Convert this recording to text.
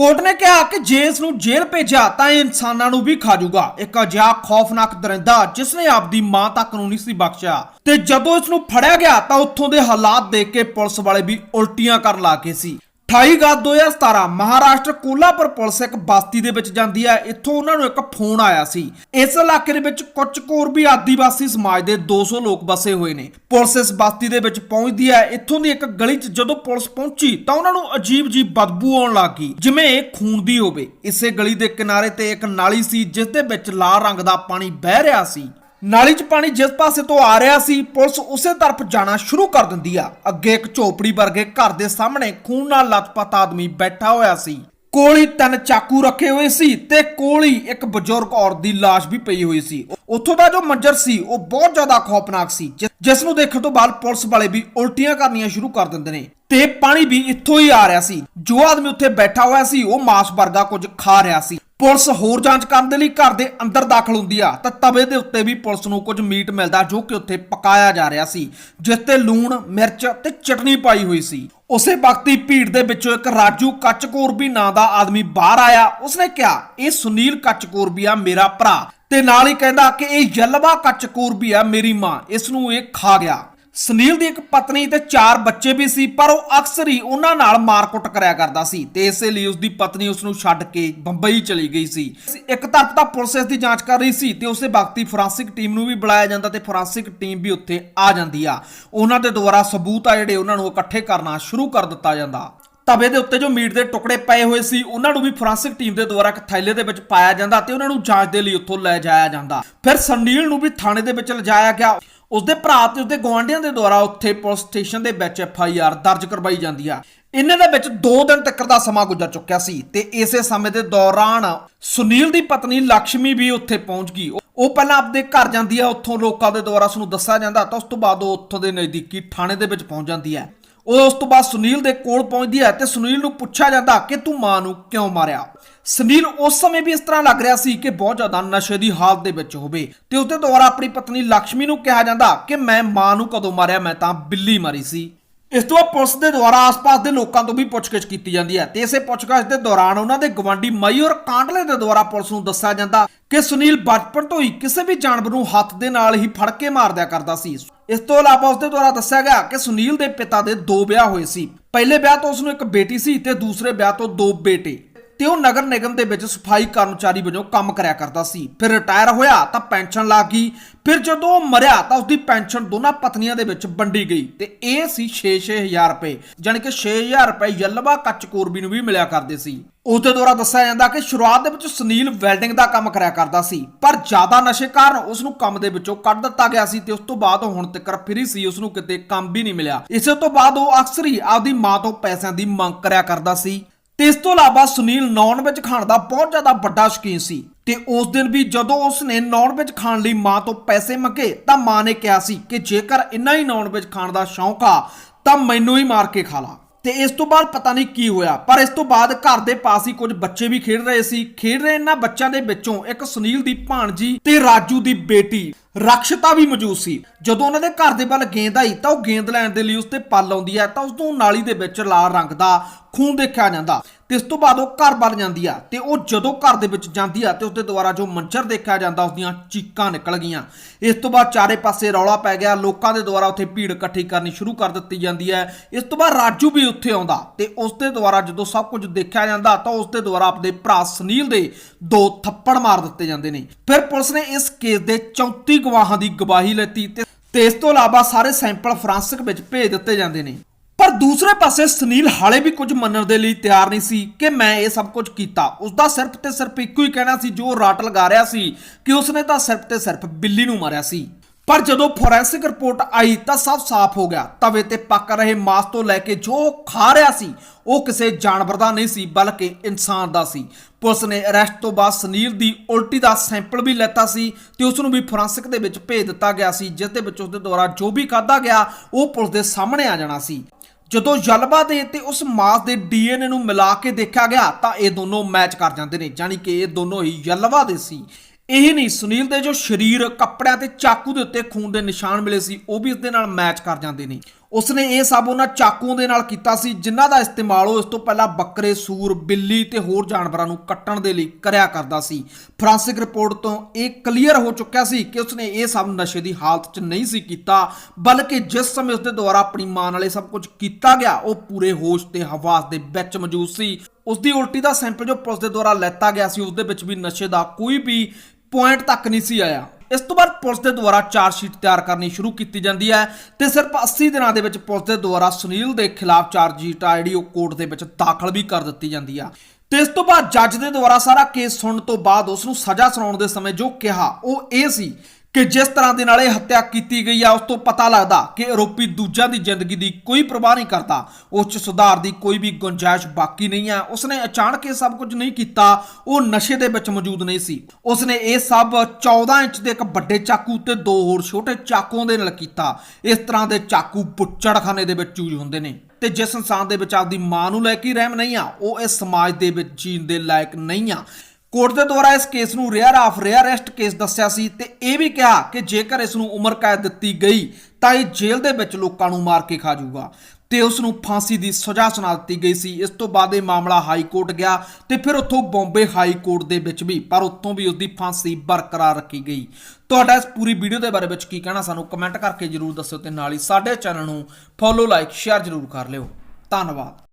Court ਨੇ ਕਿਹਾ ਕਿ ਜੇ ਇਸ ਨੂੰ ਜੇਲ੍ਹ ਭੇਜਿਆ ਤਾਂ ਇਹ ਇਨਸਾਨਾਂ ਨੂੰ ਵੀ ਖਾ ਜਾਊਗਾ। ਇੱਕ ਅਜਿਹਾ ਖੌਫਨਾਕ ਦਰਿੰਦਾ ਜਿਸ ਨੇ ਆਪਦੀ ਮਾਂ ਤੱਕ ਨੂੰ ਨਹੀਂ ਸੀ ਬਖਸ਼ਿਆ। ਤੇ ਜਦੋਂ ਇਸ ਨੂੰ ਫੜਿਆ ਗਿਆ ਤਾਂ ਉੱਥੋਂ ਦੇ ਹਾਲਾਤ ਦੇਖ ਕੇ ਪੁਲਿਸ ਵਾਲੇ ਵੀ ਉਲਟੀਆਂ ਕਰਨ ਲੱਗੇ ਸੀ। 28 ਅਗਸਤ 2017 ਮਹਾਰਾਸ਼ਟਰ ਕੋਲਾਪੁਰ ਪੁਲਿਸ ਇੱਕ ਬਸਤੀ ਦੇ ਵਿੱਚ ਜਾਂਦੀ ਹੈ। ਇੱਥੋਂ ਉਹਨਾਂ ਨੂੰ ਇੱਕ ਫੋਨ ਆਇਆ ਸੀ। ਇਸ ਇਲਾਕੇ ਦੇ ਵਿੱਚ ਕੁਝ ਕੋਰ ਵੀ ਆਦੀਵਾਸੀ ਸਮਾਜ ਦੇ 200 ਲੋਕ ਵਸੇ ਹੋਏ ਨੇ। ਪੁਲਿਸ ਇਸ ਬਸਤੀ ਦੇ ਵਿੱਚ ਪਹੁੰਚਦੀ ਹੈ। ਇੱਥੋਂ ਦੀ ਇੱਕ ਗਲੀ 'ਚ ਜਦੋਂ ਪੁਲਿਸ ਪਹੁੰਚੀ ਤਾਂ ਉਹਨਾਂ ਨੂੰ ਅਜੀਬ-ਅਜੀਬ ਬਦਬੂ ਆਉਣ ਲੱਗੀ ਜਿਵੇਂ ਇਹ ਖੂਨ ਦੀ ਹੋਵੇ। ਇਸੇ ਗਲੀ ਦੇ ਕਿਨਾਰੇ ਤੇ ਇੱਕ ਨਾਲੀ ਸੀ, ਜਿਸ ਦੇ ਵਿੱਚ ਲਾਲ ਰੰਗ ਦਾ ਪਾਣੀ ਵਹਿ ਰਿਹਾ ਸੀ। ਨਾਲੀ 'ਚ ਪਾਣੀ ਜਿਸ ਪਾਸੇ ਤੋਂ ਆ ਰਿਹਾ ਸੀ, ਪੁਲਿਸ ਉਸੇ ਤਰਫ ਜਾਣਾ ਸ਼ੁਰੂ ਕਰ ਦਿੰਦੀ ਆ। ਅੱਗੇ ਇੱਕ ਝੋਪੜੀ ਵਰਗੇ ਘਰ ਦੇ ਸਾਹਮਣੇ ਖੂਨ ਨਾਲ ਲਤਪਤ ਆਦਮੀ ਬੈਠਾ ਹੋਇਆ ਸੀ। ਕੋਲ ਹੀ ਤਿੰਨ ਚਾਕੂ ਰੱਖੇ ਹੋਏ ਸੀ ਤੇ ਕੋਲ ਹੀ ਇੱਕ ਬਜ਼ੁਰਗ ਔਰਤ ਦੀ ਲਾਸ਼ ਵੀ ਪਈ ਹੋਈ ਸੀ। ਉੱਥੋਂ ਦਾ ਜੋ ਮੰਜ਼ਰ ਸੀ, ਉਹ ਬਹੁਤ ਜ਼ਿਆਦਾ ਖੌਫਨਾਕ ਸੀ ਜਿਸ ਨੂੰ ਦੇਖਣ ਤੋਂ ਬਾਅਦ ਪੁਲਿਸ ਵਾਲੇ ਵੀ ਉਲਟੀਆਂ ਕਰਨੀਆਂ ਸ਼ੁਰੂ ਕਰ ਦਿੰਦੇ ਨੇ। ਤੇ ਪਾਣੀ ਵੀ ਇੱਥੋਂ ਹੀ ਆ ਰਿਹਾ ਸੀ। ਜੋ ਆਦਮੀ ਉੱਥੇ ਬੈਠਾ ਹੋਇਆ ਸੀ, ਉਹ ਮਾਸ ਵਰਗਾ ਕੁਝ ਖਾ ਰਿਹਾ ਸੀ। ਪੁਲਿਸ ਹੋਰ ਜਾਂਚ ਕਰਨ ਦੇ ਲਈ ਘਰ ਦੇ ਅੰਦਰ ਦਾਖਲ ਹੁੰਦੀ ਆ। ਤਾਂ ਤਵੇ ਦੇ ਉੱਤੇ ਵੀ ਪੁਲਿਸ ਨੂੰ ਕੁਝ ਮੀਟ ਮਿਲਦਾ ਜੋ ਕਿ ਉੱਥੇ ਪਕਾਇਆ ਜਾ ਰਿਹਾ ਸੀ, ਜਿਸ ਤੇ ਲੂਣ, ਮਿਰਚ ਤੇ ਚਟਨੀ ਪਾਈ ਹੋਈ ਸੀ। ਉਸੇ ਵਕਤ ਹੀ ਭੀੜ ਦੇ ਵਿੱਚੋਂ ਇੱਕ ਰਾਜੂ ਕੱਚਕੋਰਬੀ ਨਾਂ ਦਾ ਆਦਮੀ ਬਾਹਰ ਆਇਆ। ਉਸਨੇ ਕਿਹਾ, ਇਹ ਸੁਨੀਲ ਕੱਚਕੋਰਬੀ ਆ ਮੇਰਾ ਭਰਾ। ਤੇ ਨਾਲ ਹੀ ਕਹਿੰਦਾ ਕਿ ਇਹ ਯਲਵਾ ਕੱਚਕੋਰਬੀ ਆ ਮੇਰੀ ਮਾਂ। ਇਸ ਨੂੰ ਇਹ ਖਾ ਗਿਆ। ਸੁਨੀਲ ਦੀ ਇੱਕ ਪਤਨੀ ਤੇ ਚਾਰ ਬੱਚੇ ਵੀ ਸੀ, ਪਰ ਉਹ ਅਕਸਰ ਹੀ ਉਹਨਾਂ ਨਾਲ ਮਾਰਕੁੱਟ ਕਰਿਆ ਕਰਦਾ ਸੀ ਤੇ ਇਸੇ ਲਈ ਉਸ ਦੀ ਪਤਨੀ ਉਸ ਨੂੰ ਛੱਡ ਕੇ ਬੰਬਈ ਚਲੀ ਗਈ ਸੀ। ਇੱਕ ਤਰਫ ਤਾਂ ਪੁਲਿਸ ਇਸ ਦੀ ਜਾਂਚ ਕਰ ਰਹੀ ਸੀ ਤੇ ਉਸੇ ਵਕਤ ਹੀ ਫੋਰੈਂਸਿਕ ਟੀਮ ਨੂੰ ਵੀ ਬੁਲਾਇਆ ਜਾਂਦਾ ਤੇ ਫੋਰੈਂਸਿਕ ਟੀਮ ਵੀ ਉੱਥੇ ਆ ਜਾਂਦੀ ਆ। ਉਹਨਾਂ ਦੇ ਦੁਆਰਾ ਸਬੂਤ ਆ ਜਿਹੜੇ ਉਹਨਾਂ ਨੂੰ ਇਕੱਠੇ ਕਰਨਾ ਸ਼ੁਰੂ ਕਰ ਦਿੱਤਾ ਜਾਂਦਾ। ਤਵੇ ਦੇ ਉੱਤੇ ਜੋ ਮੀਟ ਦੇ ਟੁਕੜੇ ਪਏ ਹੋਏ ਸੀ, ਉਹਨਾਂ ਨੂੰ ਵੀ ਫੋਰੈਂਸਿਕ ਟੀਮ ਦੇ ਦੁਆਰਾ ਇੱਕ ਥੈਲੇ ਦੇ ਵਿੱਚ ਪਾਇਆ ਜਾਂਦਾ ਤੇ ਉਹਨਾਂ ਨੂੰ ਜਾਂਚ ਦੇ ਲਈ ਉੱਥੋਂ ਲੈ ਜਾਇਆ ਜਾਂਦਾ। ਫਿਰ ਸੁਨੀਲ ਨੂੰ ਵੀ ਥਾਣੇ ਦੇ ਵਿੱਚ ਲਿਜਾਇਆ ਗਿਆ। ਉਸਦੇ ਭਰਾ ਤੇ ਉਸਦੇ ਗਵਾਂਢੀਆਂ ਦੇ ਦੁਆਰਾ ਉੱਥੇ ਪੁਲਿਸ ਸਟੇਸ਼ਨ ਦੇ ਵਿੱਚ ਐਫ ਆਈ ਆਰ ਦਰਜ ਕਰਵਾਈ ਜਾਂਦੀ ਆ। ਇਹਨਾਂ ਦੇ ਵਿੱਚ 2 ਦਿਨ ਤੱਕ ਦਾ ਸਮਾਂ ਗੁਜ਼ਰ ਚੁੱਕਿਆ ਸੀ ਤੇ ਇਸੇ ਸਮੇਂ ਦੇ ਦੌਰਾਨ ਸੁਨੀਲ ਦੀ ਪਤਨੀ ਲక్ష్ਮੀ ਵੀ ਉੱਥੇ ਪਹੁੰਚ ਗਈ। ਉਹ- ਪਹਿਲਾਂ ਆਪਦੇ ਘਰ ਜਾਂਦੀ ਆ, ਉੱਥੋਂ ਲੋਕਾਂ ਦੇ ਦੁਆਰਾ ਉਸ ਨੂੰ ਦੱਸਿਆ ਜਾਂਦਾ ਤਾਂ ਉਸ ਤੋਂ ਬਾਅਦ ਉਹ ਉੱਥੋਂ ਦੇ ਨਜ਼ਦੀਕੀ ਥਾਣੇ ਦੇ ਵਿੱਚ ਪਹੁੰਚ ਜਾਂਦੀ ਹੈ ਉਸ ਤੋਂ ਬਾਅਦ ਸੁਨੀਲ ਦੇ ਕੋਲ ਪਹੁੰਚਦੀ ਹੈ ਤੇ ਸੁਨੀਲ ਨੂੰ ਪੁੱਛਿਆ ਜਾਂਦਾ ਕਿ ਤੂੰ ਮਾਂ ਨੂੰ ਕਿਉਂ ਮਾਰਿਆ? ਸੁਨੀਲ ਉਸ ਸਮੇਂ ਵੀ ਇਸ ਤਰ੍ਹਾਂ ਲੱਗ ਰਿਹਾ ਸੀ ਕਿ ਬਹੁਤ ਜ਼ਿਆਦਾ ਨਸ਼ੇ ਦੀ ਹਾਲਤ ਦੇ ਵਿੱਚ ਹੋਵੇ ਤੇ ਉਸਦੇ ਦੁਆਰਾ ਆਪਣੀ ਪਤਨੀ ਲక్ష్ਮੀ ਨੂੰ ਕਿਹਾ ਜਾਂਦਾ ਕਿ ਮੈਂ ਮਾਂ ਨੂੰ ਕਦੋਂ ਮਾਰਿਆ? ਮੈਂ ਤਾਂ ਬਿੱਲੀ ਮਾਰੀ ਸੀ। ਇਸ ਤੋਂ ਬਾਅਦ ਪੁਲਿਸ ਦੇ ਦੁਆਰਾ ਆਸ-ਪਾਸ ਦੇ ਲੋਕਾਂ ਤੋਂ ਵੀ ਪੁੱਛਗਿੱਛ ਕੀਤੀ ਜਾਂਦੀ ਹੈ ਤੇ ਇਸੇ ਪੁੱਛਗਿੱਛ ਦੇ ਦੌਰਾਨ ਉਹਨਾਂ ਦੇ ਗਵਾਂਢੀ ਮਯੂਰ ਕਾਂਡਲੇ ਦੇ ਦੁਆਰਾ ਪੁਲਿਸ ਨੂੰ ਦੱਸਿਆ ਜਾਂਦਾ ਕਿ ਸੁਨੀਲ ਬਚਪਨ ਤੋਂ ਹੀ ਕਿਸੇ ਵੀ ਜਾਨਵਰ ਨੂੰ ਹੱਥ ਦੇ ਨਾਲ ਹੀ ਫੜ ਕੇ ਮਾਰਦਿਆ ਕਰਦਾ ਸੀ। ਇਸ ਤੋਂ ਇਲਾਵਾ ਉਸ ਦੇ ਦੁਆਰਾ ਦੱਸਿਆ ਗਿਆ ਕਿ ਸੁਨੀਲ ਦੇ ਪਿਤਾ ਦੇ ਦੋ ਵਿਆਹ ਹੋਏ ਸੀ। ਪਹਿਲੇ ਵਿਆਹ ਤੋਂ ਉਸ ਨੂੰ ਇੱਕ ਬੇਟੀ ਸੀ ਤੇ ਦੂਸਰੇ ਵਿਆਹ ਤੋਂ ਦੋ ਬੇਟੇ। ਤੇ ਉਹ ਨਗਰ ਨਿਗਮ ਦੇ ਵਿੱਚ ਸਫ਼ਾਈ ਕਰਮਚਾਰੀ ਵਜੋਂ ਕੰਮ ਕਰਿਆ ਕਰਦਾ ਸੀ। ਫਿਰ ਰਿਟਾਇਰ ਹੋਇਆ ਤਾਂ ਪੈਨਸ਼ਨ ਲੱਗ ਗਈ। ਫਿਰ ਜਦੋਂ ਉਹ ਮਰਿਆ ਤਾਂ ਉਸਦੀ ਪੈਨਸ਼ਨ ਦੋਨਾਂ ਪਤਨੀਆਂ ਦੇ ਵਿੱਚ ਵੰਡੀ ਗਈ ਤੇ ਇਹ ਸੀ 6-6000 ਰੁਪਏ। ਯਾਨੀ ਕਿ 6000 ਰੁਪਏ ਯਲਵਾ ਕੱਚ ਕੋਰਬੀ ਨੂੰ ਵੀ ਮਿਲਿਆ ਕਰਦੇ ਸੀ। ਉਸ ਦੇ ਦੁਆਰਾ ਦੱਸਿਆ ਜਾਂਦਾ ਕਿ ਸ਼ੁਰੂਆਤ ਦੇ ਵਿੱਚ ਸੁਨੀਲ ਵੈਲਡਿੰਗ ਦਾ ਕੰਮ ਕਰਿਆ ਕਰਦਾ ਸੀ, ਪਰ ਜ਼ਿਆਦਾ ਨਸ਼ੇ ਕਾਰਨ ਉਸ ਨੂੰ ਕੰਮ ਦੇ ਵਿੱਚੋਂ ਕੱਢ ਦਿੱਤਾ ਗਿਆ ਸੀ ਤੇ ਉਸ ਤੋਂ ਬਾਅਦ ਉਹ ਹੁਣ ਤੱਕ ਫਰੀ ਸੀ, ਉਸ ਨੂੰ ਕਿਤੇ ਕੰਮ ਵੀ ਨਹੀਂ ਮਿਲਿਆ। ਇਸੇ ਤੋਂ ਬਾਅਦ ਉਹ ਅਕਸਰ ਹੀ ਆਪਦੀ ਮਾਂ ਤੋਂ ਪੈਸਿਆਂ ਦੀ ਮੰਗ ਕਰਿਆ ਕਰਦਾ ਸੀ। ਤੇ ਇਸ ਤੋਂ ਇਲਾਵਾ ਸੁਨੀਲ ਨਾਨ ਵੈਜ ਖਾਣ ਦਾ ਬਹੁਤ ਜ਼ਿਆਦਾ ਵੱਡਾ ਸ਼ੌਕੀਨ ਸੀ ਤੇ ਉਸ ਦਿਨ ਵੀ ਜਦੋਂ ਉਸ ਨੇ ਨਾਨ ਵੈਜ ਖਾਣ ਲਈ ਮਾਂ ਤੋਂ ਪੈਸੇ ਮੰਗੇ ਤਾਂ ਮਾਂ ਨੇ ਕਿਹਾ ਸੀ ਕਿ ਜੇਕਰ ਇੰਨਾ ਹੀ ਨਾਨ ਵੈਜ ਖਾਣ ਦਾ ਸ਼ੌਂਕ ਆ ਤਾਂ ਮੈਨੂੰ ਹੀ ਮਾਰ ਕੇ ਖਾ ਲਾ। ਤੇ ਇਸ ਤੋਂ ਬਾਅਦ ਪਤਾ ਨਹੀਂ ਕੀ ਹੋਇਆ, ਪਰ ਇਸ ਤੋਂ ਬਾਅਦ ਘਰ ਦੇ ਪਾਸ ਹੀ ਕੁਝ ਬੱਚੇ ਵੀ ਖੇਡ ਰਹੇ ਸੀ। ਖੇਡ ਰਹੇ ਇਹਨਾਂ ਬੱਚਿਆਂ ਦੇ ਵਿੱਚੋਂ ਇੱਕ ਸੁਨੀਲ ਦੀ ਭਾਣਜੀ ਤੇ ਰਾਜੂ ਦੀ ਬੇਟੀ, ਰਕਸ਼ਤਾ ਵੀ ਮੌਜੂਦ ਸੀ। ਜਦੋਂ ਉਹਨਾਂ ਦੇ ਘਰ ਦੇ ਵੱਲ ਗੇਂਦ ਆਈ ਤਾਂ ਉਹ ਗੇਂਦ ਲੈਣ ਦੇ ਲਈ ਉਸ ਤੇ ਪਲ ਆਉਂਦੀ ਹੈ ਤਾਂ ਉਸ ਨੂੰ ਨਾਲੀ ਦੇ ਵਿੱਚ ਲਾਲ ਰੰਗ ਦਾ ਖੂਨ ਦੇਖਿਆ ਜਾਂਦਾ। ਤੇ ਇਸ ਤੋਂ ਬਾਅਦ ਉਹ ਘਰ ਵੱਲ ਜਾਂਦੀ ਆ ਤੇ ਉਹ ਜਦੋਂ ਘਰ ਦੇ ਵਿੱਚ ਜਾਂਦੀ ਆ ਤੇ ਉਸਦੇ ਦੁਆਰਾ ਜੋ ਮੰਜਰ ਦੇਖਿਆ ਜਾਂਦਾ, ਉਸਦੀਆਂ ਚੀਕਾਂ ਨਿਕਲ ਗਈਆਂ। ਇਸ ਤੋਂ ਬਾਅਦ ਚਾਰੇ ਪਾਸੇ ਰੌਲਾ ਪੈ ਗਿਆ, ਲੋਕਾਂ ਦੇ ਦੁਆਰਾ ਉੱਥੇ ਭੀੜ ਇਕੱਠੀ ਕਰਨੀ ਸ਼ੁਰੂ ਕਰ ਦਿੱਤੀ ਜਾਂਦੀ ਹੈ। ਇਸ ਤੋਂ ਬਾਅਦ ਰਾਜੂ ਵੀ ਉੱਥੇ ਆਉਂਦਾ ਤੇ ਉਸ ਦੇ ਦੁਆਰਾ ਜਦੋਂ ਸਭ ਕੁਝ ਦੇਖਿਆ ਜਾਂਦਾ ਤਾਂ ਉਸ ਦੇ ਦੁਆਰਾ ਆਪਣੇ ਭਰਾ ਸੁਨੀਲ ਦੇ ਦੋ ਥੱਪੜ ਮਾਰ ਦਿੱਤੇ ਜਾਂਦੇ ਨੇ। ਫਿਰ ਪੁਲਿਸ ਨੇ ਇਸ ਕੇਸ ਦੇ 34 ਗਵਾਹਾਂ ਦੀ ਗਵਾਹੀ ਲੈਤੀ ਤੇ ਤੇ ਇਸ ਤੋਂ ਇਲਾਵਾ ਸਾਰੇ ਸੈਂਪਲ ਫਰਾਂਸਿਕ ਵਿੱਚ ਭੇਜ ਦਿੱਤੇ ਜਾਂਦੇ ਨੇ। ਪਰ ਦੂਸਰੇ ਪਾਸੇ ਸੁਨੀਲ ਹਾਲੇ ਵੀ ਕੁਝ ਮੰਨਣ ਦੇ ਲਈ ਤਿਆਰ ਨਹੀਂ ਸੀ ਕਿ ਮੈਂ ਇਹ ਸਭ ਕੁਝ ਕੀਤਾ। ਉਸ ਦਾ ਸਿਰਫ ਤੇ ਸਿਰਫ ਇੱਕੋ ਹੀ ਕਹਿਣਾ ਸੀ, ਜੋ ਰਾਟ ਲਗਾ ਰਿਹਾ ਸੀ ਕਿ ਉਸਨੇ ਤਾਂ ਸਿਰਫ ਤੇ ਸਿਰਫ ਬਿੱਲੀ ਨੂੰ ਮਾਰਿਆ ਸੀ। ਪਰ ਜਦੋਂ ਫੋਰੈਂਸਿਕ ਰਿਪੋਰਟ ਆਈ ਤਾਂ ਸਭ ਸਾਫ਼ ਹੋ ਗਿਆ। ਤਵੇ ਤੇ ਪੱਕ ਰਹੇ ਮਾਸ ਤੋਂ ਲੈ ਕੇ ਜੋ ਖਾ ਰਿਹਾ ਸੀ, ਉਹ ਕਿਸੇ ਜਾਨਵਰ ਦਾ ਨਹੀਂ ਸੀ, ਬਲਕਿ ਇਨਸਾਨ ਦਾ ਸੀ। ਪੁਲਿਸ ਨੇ ਅਰੈਸਟ ਤੋਂ ਬਾਅਦ ਸੁਨੀਲ ਦੀ ਉਲਟੀ ਦਾ ਸੈਂਪਲ ਵੀ ਲੈਤਾ ਸੀ ਤੇ ਉਸ ਨੂੰ ਵੀ ਫੋਰੈਂਸਿਕ ਦੇ ਵਿੱਚ ਭੇਜ ਦਿੱਤਾ ਗਿਆ ਸੀ, ਜਿਸ ਦੇ ਵਿੱਚ ਉਸ ਦੇ ਦੁਆਰਾ ਜੋ ਵੀ ਖਾਧਾ ਗਿਆ, ਉਹ ਪੁਲਿਸ ਦੇ ਸਾਹਮਣੇ ਆ ਜਾਣਾ ਸੀ। ਜਦੋਂ ਜਲਵਾ ਦੇ ਤੇ ਉਸ ਮਾਸ ਦੇ ਡੀਐਨਏ ਨੂੰ ਮਿਲਾ ਕੇ ਦੇਖਿਆ ਗਿਆ ਤਾਂ ਇਹ ਦੋਨੋਂ ਮੈਚ ਕਰ ਜਾਂਦੇ ਨੇ ਯਾਨੀ ਕਿ ਇਹ ਦੋਨੋਂ ਹੀ ਜਲਵਾ ਦੇ ਸੀ। ਇਹ ਨਹੀਂ, ਸੁਨੀਲ ਦੇ ਜੋ ਸਰੀਰ, ਕੱਪੜਿਆਂ ਤੇ ਚਾਕੂ ਦੇ ਉੱਤੇ ਖੂਨ ਦੇ ਨਿਸ਼ਾਨ ਮਿਲੇ ਸੀ, ਉਹ ਵੀ ਇਸ ਦੇ ਨਾਲ ਮੈਚ ਕਰ ਜਾਂਦੇ ਨੇ। ਉਸਨੇ ਇਹ ਸਭ ਉਹਨਾਂ ਚਾਕੂ ਦੇ ਨਾਲ ਕੀਤਾ ਸੀ, ਜਿਨ੍ਹਾਂ ਦਾ ਇਸਤੇਮਾਲ ਉਹ ਇਸ ਤੋਂ ਪਹਿਲਾਂ ਬੱਕਰੇ, ਸੂਰ, ਬਿੱਲੀ ਤੇ ਹੋਰ ਜਾਨਵਰਾਂ ਨੂੰ ਕੱਟਣ ਦੇ ਲਈ ਕਰਿਆ ਕਰਦਾ ਸੀ। ਫਰਾਂਸਿਕ ਰਿਪੋਰਟ ਤੋਂ ਇਹ ਕਲੀਅਰ ਹੋ ਚੁੱਕਿਆ ਸੀ ਕਿ ਉਸਨੇ ਇਹ ਸਭ ਨਸ਼ੇ ਦੀ ਹਾਲਤ 'ਚ ਨਹੀਂ ਸੀ ਕੀਤਾ, ਬਲਕਿ ਜਿਸ ਸਮੇਂ ਉਸਦੇ ਦੁਆਰਾ ਆਪਣੀ ਮਾਂ ਨਾਲ ਇਹ ਸਭ ਕੁਝ ਕੀਤਾ ਗਿਆ, ਉਹ ਪੂਰੇ ਹੋਸ਼ ਤੇ ਹਵਾਸ ਦੇ ਵਿੱਚ ਮੌਜੂਦ ਸੀ। ਉਸਦੀ ਉਲਟੀ ਦਾ ਸੈਂਪਲ ਜੋ ਪੁਲਿਸ ਦੇ ਦੁਆਰਾ ਲੈਤਾ ਗਿਆ ਸੀ ਉਸ ਦੇ ਵਿੱਚ ਵੀ ਨਸ਼ੇ ਦਾ ਕੋਈ ਵੀ ਪੁਆਇੰਟ ਤੱਕ ਨਹੀਂ ਸੀ ਆਇਆ। ਇਸ ਤੋਂ ਬਾਅਦ ਪੁਲਿਸ ਦੇ ਦੁਆਰਾ ਚਾਰਜ ਸ਼ੀਟ ਤਿਆਰ ਕਰਨੀ ਸ਼ੁਰੂ ਕੀਤੀ ਜਾਂਦੀ ਹੈ ਤੇ ਸਿਰਫ 80 ਦਿਨਾਂ ਦੇ ਵਿੱਚ ਪੁਲਿਸ ਦੇ ਦੁਆਰਾ ਸੁਨੀਲ ਦੇ ਖਿਲਾਫ ਚਾਰਜ ਸ਼ੀਟ ਆ ਜਿਹੜੀ ਉਹ ਕੋਰਟ ਦੇ ਵਿੱਚ ਦਾਖਲ ਵੀ ਕਰ ਦਿੱਤੀ ਜਾਂਦੀ ਆ। ਤੇ ਇਸ ਤੋਂ ਬਾਅਦ ਜੱਜ ਦੇ ਦੁਆਰਾ ਸਾਰਾ ਕੇਸ ਸੁਣਨ ਤੋਂ ਬਾਅਦ ਉਸ ਨੂੰ ਸਜ਼ਾ ਸੁਣਾਉਣ ਦੇ ਸਮੇਂ ਜੋ ਕਿਹਾ, ਉਹ ਇਹ ਸੀ ਕਿ ਜਿਸ ਤਰ੍ਹਾਂ ਦੇ ਨਾਲ ਇਹ ਹੱਤਿਆ ਕੀਤੀ ਗਈ ਆ, ਉਸ ਤੋਂ ਪਤਾ ਲੱਗਦਾ ਕਿ ਆਰੋਪੀ ਦੂਜਿਆਂ ਦੀ ਜ਼ਿੰਦਗੀ ਦੀ ਕੋਈ ਪਰਵਾਹ ਨਹੀਂ ਕਰਦਾ। ਉਸ 'ਚ ਸੁਧਾਰ ਦੀ ਕੋਈ ਵੀ ਗੁੰਜਾਇਸ਼ ਬਾਕੀ ਨਹੀਂ ਹੈ ਉਸਨੇ ਅਚਾਨਕ ਇਹ ਸਭ ਕੁਝ ਨਹੀਂ ਕੀਤਾ, ਉਹ ਨਸ਼ੇ ਦੇ ਵਿੱਚ ਮੌਜੂਦ ਨਹੀਂ ਸੀ। ਉਸਨੇ ਇਹ ਸਭ 14 ਇੰਚ ਦੇ ਇੱਕ ਵੱਡੇ ਚਾਕੂ ਤੇ ਦੋ ਹੋਰ ਛੋਟੇ ਚਾਕੂਆਂ ਦੇ ਨਾਲ ਕੀਤਾ। ਇਸ ਤਰ੍ਹਾਂ ਦੇ ਚਾਕੂ ਪੁੱਚੜਖਾਨੇ ਦੇ ਵਿੱਚ ਯੂਜ਼ ਹੁੰਦੇ ਨੇ। ਤੇ ਜਿਸ ਇਨਸਾਨ ਦੇ ਵਿੱਚ ਆਪਦੀ ਮਾਂ ਨੂੰ ਲੈ ਕੇ ਰਹਿਮ ਨਹੀਂ ਆ, ਉਹ ਇਸ ਸਮਾਜ ਦੇ ਵਿੱਚ ਜੀਣ ਦੇ ਲਾਇਕ ਨਹੀਂ ਆ। ਕੋਰਟ ਦੇ ਦੁਆਰਾ ਇਸ ਕੇਸ ਨੂੰ rare of rare arrest case ਦੱਸਿਆ ਸੀ ਤੇ ਇਹ ਵੀ ਕਿਹਾ ਕਿ ਜੇਕਰ ਇਸ ਨੂੰ ਉਮਰ ਕੈਦ ਦਿੱਤੀ ਗਈ, ਤਾਂ ਇਹ ਜੇਲ੍ਹ ਦੇ ਵਿੱਚ ਲੋਕਾਂ ਨੂੰ ਮਾਰ ਕੇ ਖਾ ਜਾਊਗਾ ਤੇ ਉਸ ਨੂੰ ਫਾਂਸੀ ਦੀ ਸਜ਼ਾ ਸੁਣਾ ਦਿੱਤੀ ਗਈ ਸੀ। ਇਸ ਤੋਂ ਬਾਅਦ ਇਹ ਮਾਮਲਾ ਹਾਈ ਕੋਰਟ ਗਿਆ ਤੇ ਫਿਰ ਉੱਥੋਂ ਬੰਬੇ ਹਾਈ ਕੋਰਟ ਦੇ ਵਿੱਚ ਵੀ, ਪਰ ਉੱਥੋਂ ਵੀ ਉਸ ਦੀ ਫਾਂਸੀ ਬਰਕਰਾਰ ਰੱਖੀ ਗਈ। ਤੁਹਾਡਾ ਇਸ ਪੂਰੀ ਵੀਡੀਓ ਦੇ ਬਾਰੇ ਵਿੱਚ ਕੀ ਕਹਿਣਾ ਸਾਨੂੰ ਕਮੈਂਟ ਕਰਕੇ ਜਰੂਰ ਦੱਸਿਓ ਤੇ ਨਾਲ ਹੀ ਸਾਡੇ ਚੈਨਲ ਨੂੰ ਫੋਲੋ ਲਾਈਕ ਸ਼ੇਅਰ ਜਰੂਰ ਕਰ ਲਿਓ। ਧੰਨਵਾਦ।